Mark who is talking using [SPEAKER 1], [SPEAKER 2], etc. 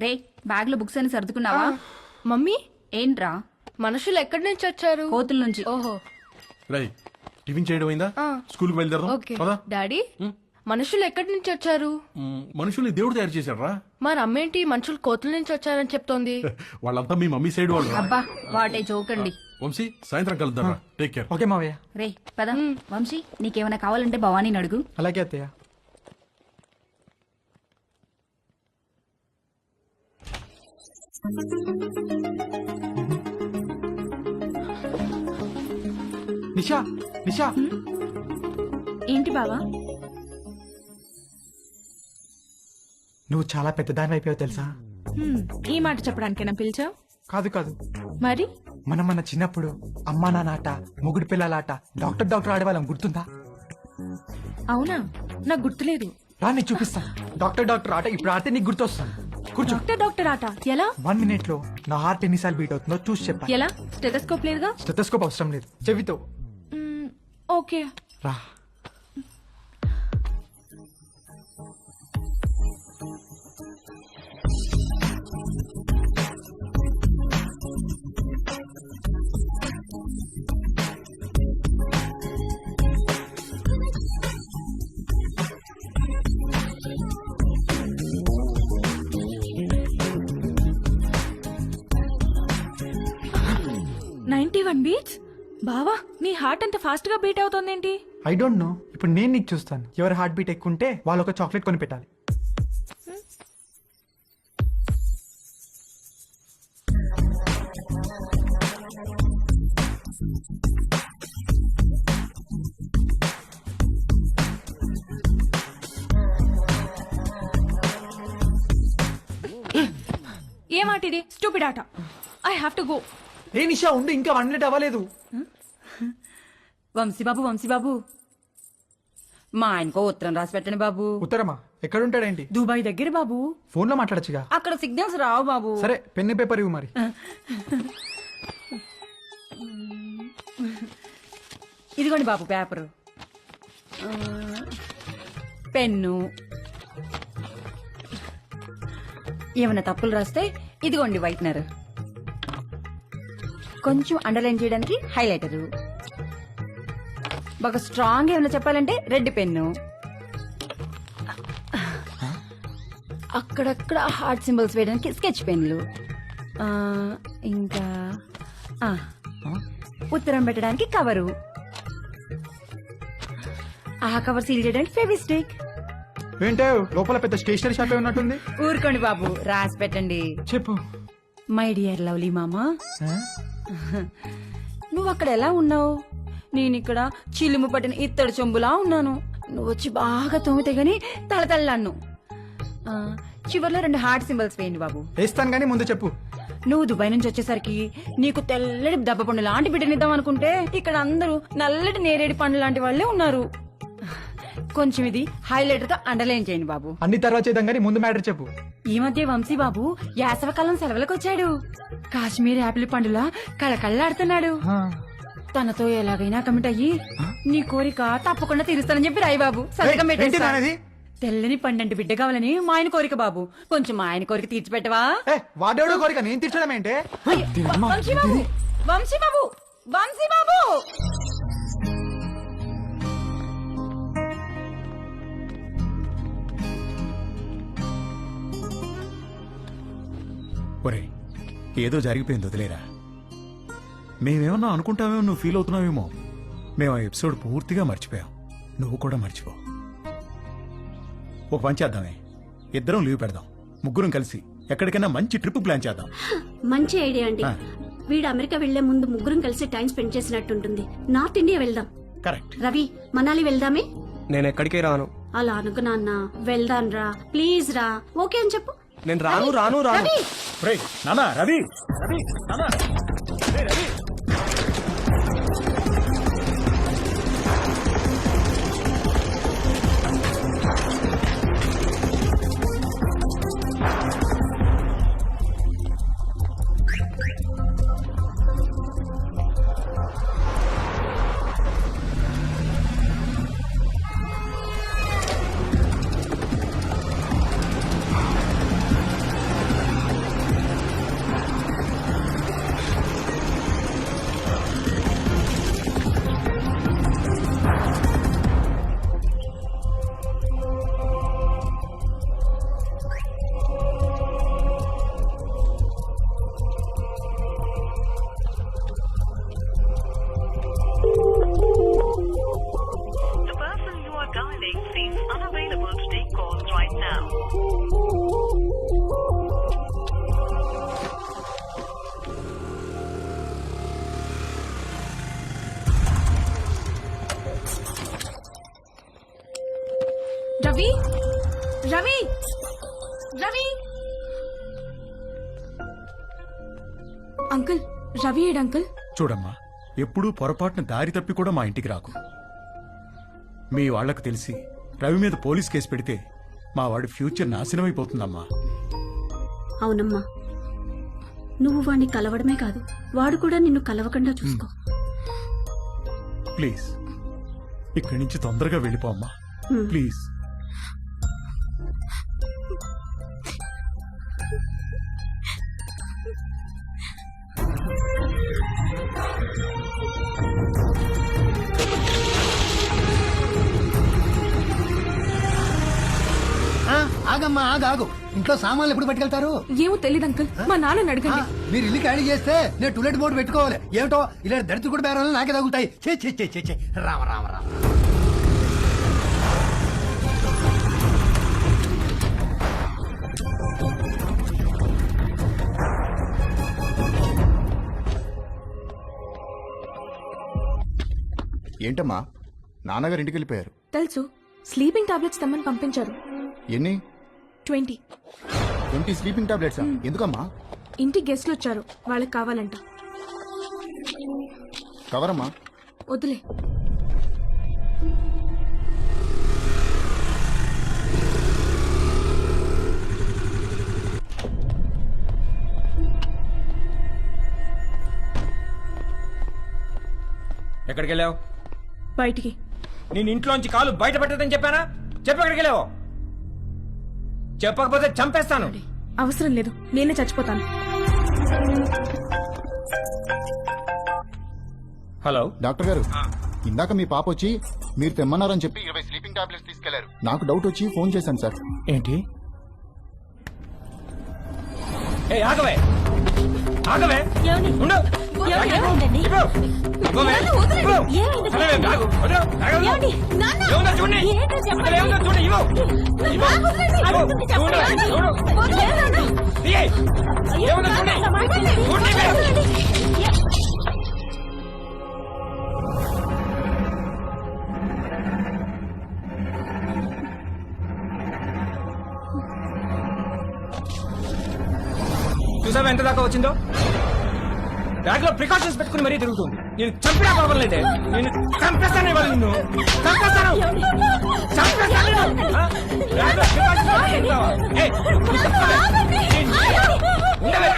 [SPEAKER 1] రే బ్యాగ్లో బుక్స్ అని సర్దుకున్నావా?
[SPEAKER 2] మమ్మీ?
[SPEAKER 1] ఏంట్రా?
[SPEAKER 2] మనుషులు ఎక్కడి నుంచి వచ్చారు?
[SPEAKER 1] కోతుల నుంచి.
[SPEAKER 2] ఓహో.
[SPEAKER 3] రై టిఫిన్ చేయడం అయిందా. స్కూల్కి బయలుదేరదాం.
[SPEAKER 2] ఓకే. డాడీ మనుషులు ఎక్కడి నుంచి వచ్చారు?
[SPEAKER 3] మ్, మనుషుల్ని దేవుడు తయారు చేశాడు రా
[SPEAKER 2] మరి అమ్మేంటి మనుషులు కోతుల నుంచి వచ్చారని చెప్తోంది.
[SPEAKER 3] వాళ్ళంతా మీ మమ్మీ సైడ్ వాళ్ళు రా.
[SPEAKER 1] అబ్బా వాటే చోకండి
[SPEAKER 3] వంశీ సాయంత్రం కలుద్దాం రా. టేక్ కేర్
[SPEAKER 4] ఓకే మావయ్య.
[SPEAKER 1] రే పద. వంశీ నీకేమైనా కావాలంటే భవానీని అడుగు.
[SPEAKER 4] అలాగే అత్తయ్య. నిషా నిషా.
[SPEAKER 1] ఏంటి బావా?
[SPEAKER 4] నువ్వు చాలా పెద్దదాని అయిపోయావు తెలుసా?
[SPEAKER 5] ఈ మాట చెప్పడానికేనా పిలిచావు?
[SPEAKER 4] కాదు కాదు.
[SPEAKER 5] మరి?
[SPEAKER 4] మనం మన చిన్నప్పుడు అమ్మా నాన్న ఆట మొగుడు పిల్లలాట డాక్టర్ డాక్టర్ ఆడేవాళ్ళం గుర్తుందా?
[SPEAKER 5] అవునా? నాకు గుర్తులేదు.
[SPEAKER 4] రా నీకు చూపిస్తా. డాక్టర్ డాక్టర్ ఆట ఇప్పుడు ఆడితే నీకు గుర్తొస్తాను కూర్చో.
[SPEAKER 5] డాక్టర్ డాక్టర్ ఆట. ఎలా?
[SPEAKER 4] వన్ మినిట్లో నా హార్ట్ ఎన్నిసార్లు బీట్ అవుతుందో చూసి చెప్పాలి
[SPEAKER 5] ఎలా? స్టెటస్కోప్ లేదుగా?
[SPEAKER 4] స్టెథోస్కోప్ అవసరం లేదు. చెవితో.
[SPEAKER 5] ఓకే.
[SPEAKER 4] రా.
[SPEAKER 5] Ninety one beats? బావా నీ హార్ట్ అంత ఫాస్ట్గా బీట్ అవుతోందేంటి?
[SPEAKER 4] ఐ డోంట్ నో ఇప్పుడు నేను నీకు చూస్తాను. ఎవరి హార్ట్ బీట్ ఎక్కువ ఉంటే వాళ్ళు ఒక చాక్లెట్ కొని పెట్టాలి
[SPEAKER 5] ఏ మాట ఇది స్టూపిడ్ ఆట. ఐ హావ్ టు గో
[SPEAKER 4] ఏ నిషా ఉండు ఇంకా వన్ మినిట్ అవ్వలేదు.
[SPEAKER 1] వంశీబాబు వంశీబాబు మా ఆయనకో ఉత్తరం రాసి పెట్టండి బాబు.
[SPEAKER 4] ఉత్తరమా? ఎక్కడుంటాడేంటి?
[SPEAKER 1] దుబాయ్ దగ్గర బాబు.
[SPEAKER 4] ఫోన్లో మాట్లాడచ్చుగా?
[SPEAKER 1] అక్కడ సిగ్నల్స్ రావు బాబు.
[SPEAKER 4] సరే పెన్ పేపర్ ఇవ్వు మరి.
[SPEAKER 1] ఇదిగోండి బాబు పేపరు. పెన్ను. ఏమైనా తప్పులు రాస్తే ఇదిగోండి వైట్నర్. కొంచెం అండర్లైన్ చేయడానికి హైలైటరు బాగా స్ట్రాంగ్ ఏమైనా చెప్పాలంటే రెడ్ పెన్ను అక్కడక్కడ హార్ట్ సింబల్స్ వేయడానికి స్కెచ్ పెన్లు ఇంకా ఉత్తరం పెట్టడానికి కవరు ఆ కవర్ సీల్ చేయడానికి ఫెవిస్టిక్
[SPEAKER 4] ఏంటో లోపల పెద్ద స్టేషనరీ షాప్ ఉన్నట్టుంది?
[SPEAKER 1] ఊరుకోండి బాబు రాసి పెట్టండి.
[SPEAKER 4] చెప్పు.
[SPEAKER 1] మై డియర్ లవ్లీ మామా? నువ్వు అక్కడ ఎలా ఉన్నావు? నేను ఇక్కడ చిలుము పట్టిన ఇత్తడి చెంబులా ఉన్నాను. నువ్వు వచ్చి బాగా తోమితే గాని తలతల్లాను చివర్లో రెండు హార్ట్ సింబల్స్ వేయండి బాబు.
[SPEAKER 4] వేస్తాను కానీ ముందు చెప్పు.
[SPEAKER 1] నువ్వు దుబాయ్ నుంచి వచ్చేసరికి నీకు తెల్లటి దెబ్బ పండు లాంటి బిడ్డనిద్దాం అనుకుంటే ఇక్కడ అందరూ నల్లటి నేరేడి పండు లాంటి వాళ్ళే ఉన్నారు. కొంచెం ఇది హైలైటర్తో అండర్లైన్ చేయండి బాబు.
[SPEAKER 4] అన్ని తర్వాత చేద్దాం కానీ ముందు మ్యాటర్ చెప్పు.
[SPEAKER 1] ఈ మధ్య వంశీ బాబు యాసవకాలం సెలవులకు వచ్చాడు. కాశ్మీర్ యాపిల్ పండులా కళకళ్ళాడుతున్నాడు
[SPEAKER 4] ఆ,
[SPEAKER 1] తనతో ఎలాగైనా కమిట్ అయ్యి నీ కోరిక తప్పకుండా తీరుస్తానని చెప్పి రాయి బాబు. సంతకం పెట్టేస్తా. తెల్లని పండంటి బిడ్డ కావాలని మా ఆయన కోరిక బాబు. కొంచెం మా ఆయన కోరిక తీర్చిపెట్టవా?
[SPEAKER 4] ఏ వాడేవాడో కోరిక? నేను తీర్చడం ఏంటే
[SPEAKER 1] వంశీ బాబు వంశీ బాబు వంశీ బాబు!
[SPEAKER 6] ఏదో జరిగిపోయింది వదిలేరా. మేమేమన్నా అనుకుంటామేమో నువ్వు ఫీల్ అవుతున్నావేమో. మేము ఆ ఎపిసోడ్ పూర్తిగా మర్చిపోయాం. నువ్వు కూడా మర్చిపో. ఒక పని చేద్దామే. ఇద్దరం లీవ్ పెడదాం. ముగ్గురం కలిసి ఎక్కడికైనా మంచి ట్రిప్ ప్లాన్ చేద్దాం.
[SPEAKER 7] మంచి ఐడియా అండి.
[SPEAKER 6] ఆ.
[SPEAKER 7] వీడు అమెరికా వెళ్ళే ముందు ముగ్గురం కలిసి టైం స్పెండ్ చేసినట్టుంటుంది. నార్త్ ఇండియా వెళ్దాం.
[SPEAKER 6] కరెక్ట్
[SPEAKER 7] రవి మనాలి వెళ్దామే?
[SPEAKER 8] నేను ఎక్కడికి రాను.
[SPEAKER 7] అలా అనుకు నాన్న. వెళ్దాం రా. ప్లీజ్ రా. ఓకే అని చెప్పు.
[SPEAKER 8] నేను రాను రాను రాను.
[SPEAKER 7] రవి!
[SPEAKER 6] రే నానా రవి! రవి నానా రేయ్, రవి! రవి!
[SPEAKER 5] అంకుల్ రవి ఏడు అంకుల్?
[SPEAKER 6] చూడమ్మా ఎప్పుడూ పొరపాటున దారి తప్పి కూడా మా ఇంటికి రాకు. మీ వాళ్ళకు తెలిసి రవి మీద పోలీస్ కేసు పెడితే మా వాడి ఫ్యూచర్ నాశనమైపోతుందమ్మా.
[SPEAKER 7] అవునమ్మా. నువ్వు వాడిని కలవడమే కాదు వాడు కూడా నిన్ను కలవకుండా చూసుకో.
[SPEAKER 6] ప్లీజ్ ఇక్కడి నుంచి తొందరగా వెళ్ళిపోమ్మా ప్లీజ్.
[SPEAKER 9] ఆగమ్మా ఆగు ఆగు. ఇంట్లో సామాన్లు ఎప్పుడు పట్టుకెళ్తారు?
[SPEAKER 5] ఏమో తెలియదు అంకుల్. మా నాన్న అడగండి.
[SPEAKER 9] మీరు ఇల్లు ఖాళీ చేస్తే నేను టూలెట్ బోర్డు పెట్టుకోవాలి. ఏమిటో? ఇలా దరిద్ర కూడా బేరాలు నాకే తగులుతాయి. చే చే చే చే చే రామ రామ రామ.
[SPEAKER 10] ఏంటమ్మా? నాన్నగారు ఇంటికి వెళ్ళిపోయారు.
[SPEAKER 5] తెలుసు స్లీపింగ్ టాబ్లెట్స్ తెమ్మని పంపించారు.
[SPEAKER 10] ఎన్ని?
[SPEAKER 5] ట్వంటీ.
[SPEAKER 10] Twenty sleeping tablets? ఎందుకమ్మా?
[SPEAKER 5] ఇంటి గెస్ట్లు వచ్చారు. వాళ్ళకి కావాలంట.
[SPEAKER 10] కవరమ్మా.
[SPEAKER 5] వదిలే.
[SPEAKER 8] ఎక్కడికి వెళ్ళావు
[SPEAKER 5] బయటికి.
[SPEAKER 8] నేను ఇంట్లోంచి కాలు బయట పెట్టదని చెప్పానా? చెప్పు ఎక్కడికి వెళ్ళావు చెప్పకపోతే చంపేస్తాను.
[SPEAKER 5] అవసరం లేదు. నేనే చచ్చిపోతాను.
[SPEAKER 8] హలో.
[SPEAKER 10] డాక్టర్ గారు ఇందాక మీ పాప వచ్చి మీరు తెమ్మన్నారని చెప్పి ఇరవై స్లీపింగ్ టాబ్లెట్స్ తీసుకెళ్ళారు. నాకు డౌట్ వచ్చి ఫోన్ చేశాను సార్.
[SPEAKER 6] ఏంటి?
[SPEAKER 8] ఏ ఆగవే. ఆగవే. ఉండు. చూసావా ఎంత దాకా వచ్చిందో? బ్యాగ్లో ప్రికాషన్స్ పెట్టుకుని మరీ తిరుగుతుంది. నేను చంపినా పర్వాలేదే. నేను చంపేస్తాను ఇవాళ నిన్ను. చంపేస్తాను. చంపేస్తాను? ఏయ్, నువ్వు? నేను- ఉండవే.